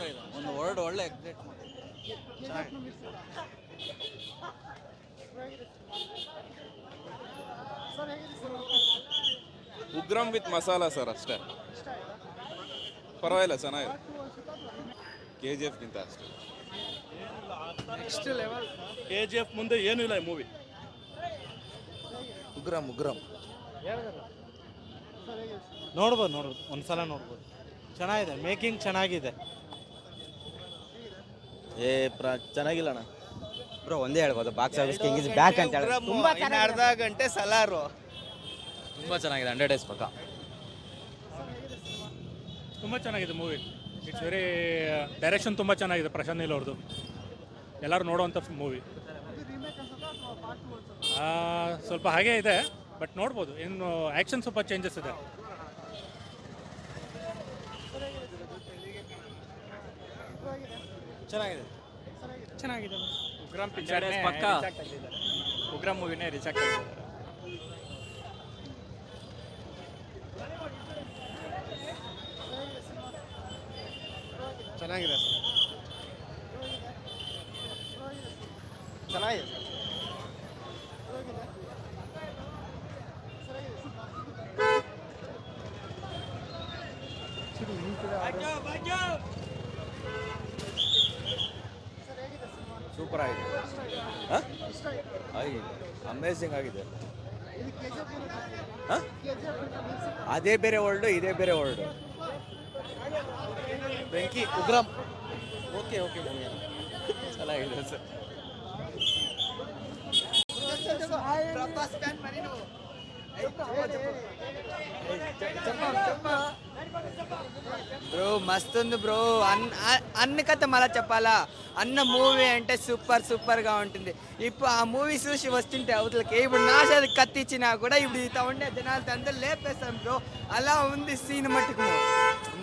Super ಆಗಿದೆ ಒಂದು word ಒಳ್ಳೆ ಎಕ್ಸೈಟ್ ಮಾಡಿ. ಉಗ್ರಂ ವಿತ್ ಮಸಾಲ ಸರ್ ಅಷ್ಟೇ. ಪರವಾಗಿಲ್ಲ ಚೆನ್ನಾಗಿದೆ. ಕೆ ಜಿ ಎಫ್ಗಿಂತ ಅಷ್ಟೇ. Next level K G F ಮುಂದೆ ಏನೂ ಇಲ್ಲ ಈ ಮೂವಿ ಉಗ್ರಂ ಉಗ್ರಂ. ನೋಡ್ಬೋದು ನೋಡ್ಬೋದು. ಒಂದ್ಸಲ ನೋಡ್ಬೋದು. ಚೆನ್ನಾಗಿದೆ ಮೇಕಿಂಗ್ ಚೆನ್ನಾಗಿದೆ. ಏ ಪ್ರ ಚೆನ್ನಾಗಿಲ್ಲ ಅಣ್ಣ. ಬ್ರೋ ಒಂದೇ ಹೇಳ್ಬೋದು box office king is back ಅಂತ ಹೇಳಿ ತುಂಬಾ ಅರ್ಧ ಗಂಟೆ ಸಲಾರು. ತುಂಬ ಚೆನ್ನಾಗಿದೆ ಹಂಡ್ರೆಡ್ ಡೇಸ್ ಪಕ್ಕ. ತುಂಬ ಚೆನ್ನಾಗಿದೆ ಮೂವಿ ಇಟ್ಸ್ ವೆರಿ ಡೈರೆಕ್ಷನ್ ತುಂಬ ಚೆನ್ನಾಗಿದೆ ಪ್ರಶಾಂತ್ ನೀಲ್ ಅವ್ರದ್ದು ಎಲ್ಲರೂ ನೋಡುವಂಥ ಮೂವಿ ಸ್ವಲ್ಪ ಹಾಗೆ ಇದೆ ಬಟ್ ನೋಡ್ಬೋದು. ಇನ್ನು ಆ್ಯಕ್ಷನ್ ಸ್ವಲ್ಪ ಚೇಂಜಸ್ ಇದೆ. ಚೆನ್ನಾಗಿದೆ. ಚೆನ್ನಾಗಿದೆ. ಉಗ್ರಂ ಪಕ್ಕ? ಉಗ್ರಂ ಮೂವಿನೇ ರಿಜೆಕ್ಟ್ ಆಗಿದೆ ಚೆನ್ನಾಗಿದೆ ಸರ್. ಚೆನ್ನಾಗಿದೆ ಸೂಪರ್ ಆಗಿದೆ. ಅಮೇಝಿಂಗ್ ಆಗಿದೆ. ಅದೇ ಬೇರೆ ವರ್ಲ್ಡು ಇದೇ ಬೇರೆ ವರ್ಲ್ಡು ಬೆಂಕಿ ಉಗ್ರಂ. ಓಕೆ ಓಕೆ ಚೆನ್ನಾಗಿದೆ ಸರ್. ಚಪ್ಪ. బ్రో మస్తు ఉంది అన్ అన్న అన్న కథ మళ్ళా చెప్పాలా? అన్న మూవీ అంటే సూపర్ సూపర్గా ఉంటుంది. ఇప్పుడు ఆ మూవీ చూసి వస్తుంటే అవతలకి ఇప్పుడు నా చేతి కత్తిచ్చినా కూడా ఇప్పుడు ఇత ఉండే జనాలతో అందరూ లేపేస్తాం బ్రో. అలా ఉంది సీన్ మట్టుకు.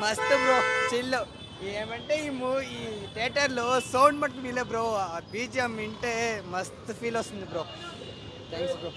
మస్తు బ్రో చిల్లు ఏమంటే ఈ మూవీ ఈ థియేటర్లో సౌండ్ మట్టుకు వీలే బ్రో. బీజిఎం వింటే మస్తు ఫీల్ వస్తుంది బ్రో. Thanks bro.